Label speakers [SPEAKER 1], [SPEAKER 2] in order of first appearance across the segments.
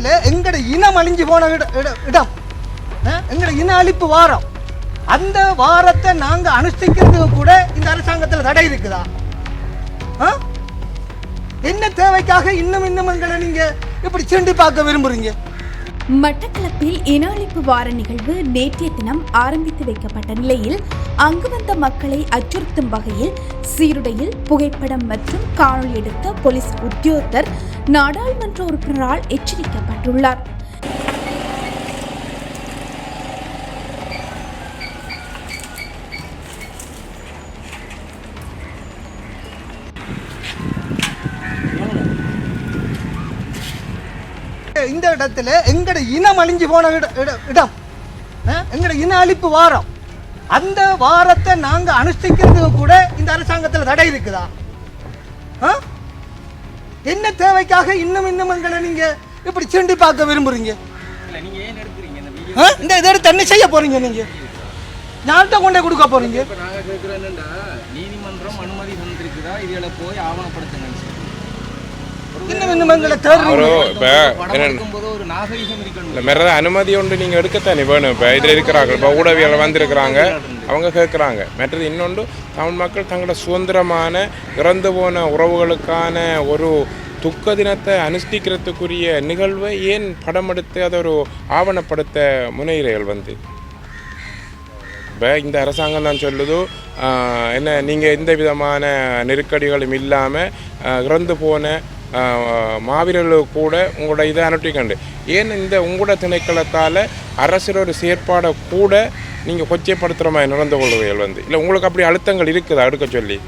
[SPEAKER 1] இடத்துல எங்கட இனம் அழிஞ்சு போன இடம். எங்கட இன அழிப்பு வாரம். அந்த வாரத்தை நாங்க அனுஷ்டிக்கிறதுக்கு கூட இந்த அரசாங்கத்தில் தடை இருக்குதா? என்ன தேவைக்காக இன்னும் இன்னும் எங்களை நீங்க இப்படி சீண்டி பார்க்க விரும்புறீங்க?
[SPEAKER 2] மட்டக்களப்பில் இன அழிப்பு வார நிகழ்வு நேற்றைய தினம் ஆரம்பித்து வைக்கப்பட்ட நிலையில் அங்கு வந்த மக்களை அச்சுறுத்தும் வகையில் சீருடையில் புகைப்படம் மற்றும் காணொலி எடுத்த போலீஸ் உத்தியோகத்தர் நாடாளுமன்ற உறுப்பினரால் எச்சரிக்கப்பட்டுள்ளார்.
[SPEAKER 1] இந்த இடத்துல எங்கட இனம் அழிஞ்சு போன இடம். எங்கட இன அழிப்பு வாரம். அந்த வாரத்தை நாங்க அனுஷ்டிக்கிறதுக்கு கூட இந்த அரசாங்கத்தில் தடை இருக்குதா? என்ன தேவைக்காக இன்னும் இன்னும் எங்களை நீங்க இப்படி சீண்டி பார்க்க விரும்புறீங்க?
[SPEAKER 3] இந்த
[SPEAKER 1] இதை எடுத்து என்ன செய்ய போறீங்க நீங்க? யார்கிட்ட கொண்டே கொடுக்க போறீங்க?
[SPEAKER 3] நீதிமன்றம் அனுமதி தந்திருக்குதா? இதுகளை போய் ஆவணப்படுத்துங்கன்னு
[SPEAKER 4] மேலே அனுமதி ஒன்று நீங்கள் எடுக்கத்தானே வேணும். இப்போ இதில் இருக்கிறாங்க இப்போ ஊடகவியல் வந்திருக்கிறாங்க. அவங்க கேட்குறாங்க மற்றது இன்னொன்று தமிழ் மக்கள் தங்களோட சுதந்திரமான இறந்து போன உறவுகளுக்கான ஒரு துக்க தினத்தை அனுஷ்டிக்கிறதுக்குரிய நிகழ்வை ஏன் படம் எடுத்து அதை ஒரு ஆவணப்படுத்த முனைகிறீர்கள் வந்து? இப்போ இந்த அரசாங்கம் தான் சொல்லுது என்ன நீங்கள் எந்த விதமான நெருக்கடிகளும் இல்லாமல் இறந்து போன மாவீரர்கள் மாவீரர்களுக்கு கூட உங்களோட இதை அனுப்பிக்கண்டு. ஏன் இந்த உங்களோட திணைக்களத்தால் அரசரோட ஒரு செயற்பாடை கூட நீங்கள் கொச்சைப்படுத்துகிற மாதிரி நடந்து கொள்வீர்கள் வந்து? இல்லை உங்களுக்கு அப்படி அழுத்தங்கள் இருக்குதா? எடுக்க சொல்லி.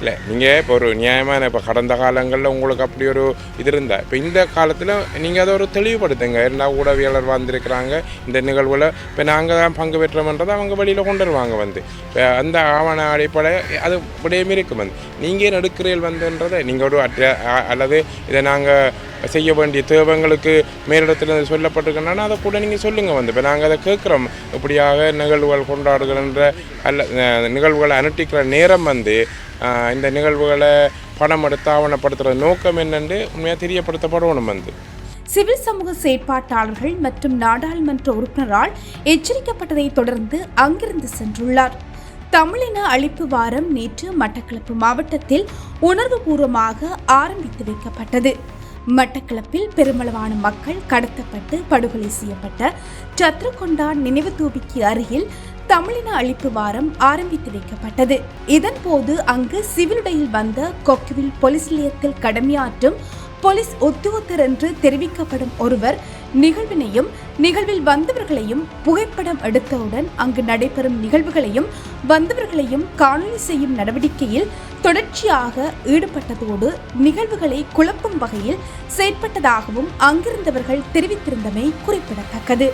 [SPEAKER 4] இல்லை நீங்கள் இப்போ ஒரு நியாயமான இப்போ கடந்த காலங்களில் உங்களுக்கு அப்படி ஒரு இது இருந்தால் இப்போ இந்த காலத்தில் நீங்கள் அதை ஒரு தெளிவுபடுத்துங்க எல்லா ஊடகவியலர் வந்திருக்கிறாங்க இந்த நிகழ்வில் இப்போ நாங்கள் தான் பங்கு பெற்றோம்ன்றதை அவங்க வெளியில் கொண்டு வருவாங்க வந்து இப்போ அந்த ஆவண அடிப்படை அது விடயமே இருக்கும் வந்து நீங்கள் நடுக்கிறீர்கள் வந்துன்றதை நீங்கள் ஒரு அட்ட- அல்லது இதை நாங்கள் செய்ய வேண்டிய தேவங்களுக்கு மேலிடத்தில் சொல்லப்பட்டிருக்கணும்னா அதை கூட நீங்கள் சொல்லுங்கள் வந்து இப்போ நாங்கள் அதை கேட்குறோம் இப்படியாக நிகழ்வுகள் கொண்டாடுகின்ற அல்ல நிகழ்வுகளை அனுட்டிக்கிற நேரம் வந்து இந்த நிகழ்வுகளை பணம் எடுத்து ஆவணப்படுத்துகிற நோக்கம் என்னென்று உண்மையாக தெரியப்படுத்தப்படணும் வந்து.
[SPEAKER 2] சிவில் சமூக செயற்பாட்டாளர்கள் மற்றும் நாடாளுமன்ற உறுப்பினரால் எச்சரிக்கப்பட்டதை தொடர்ந்து அங்கிருந்து சென்றுள்ளார். தமிழின அழிப்பு வாரம் நேற்று மட்டக்களப்பு மாவட்டத்தில் உணர்வுபூர்வமாக ஆரம்பித்து வைக்கப்பட்டது. மட்டக்களப்பில் பெருமளவான மக்கள் கடத்தப்பட்டு படுகொலை செய்யப்பட்ட சத்ரகொண்டா நினைவு தூபிக்கு அருகில் தமிழின அழிப்பு வாரம் ஆரம்பித்து வைக்கப்பட்டது. இதன்போது அங்கு சிவிலுடையில் வந்த கொக்குவில் போலீஸ் நிலையத்தில் கடமையாற்றும் போலீஸ் உத்தியோகத்தர் என்று தெரிவிக்கப்படும் ஒருவர் நிகழ்வினையும் நிகழ்வில் வந்தவர்களையும் புகைப்படம் எடுத்தவுடன் அங்கு நடைபெறும் நிகழ்வுகளையும் வந்தவர்களையும் காணொலி செய்யும் நடவடிக்கையில் தொடர்ச்சியாக ஈடுபட்டதோடு நிகழ்வுகளை குழப்பும் வகையில் செயற்பட்டதாகவும் அங்கிருந்தவர்கள் தெரிவித்திருந்தமை குறிப்பிடத்தக்கது.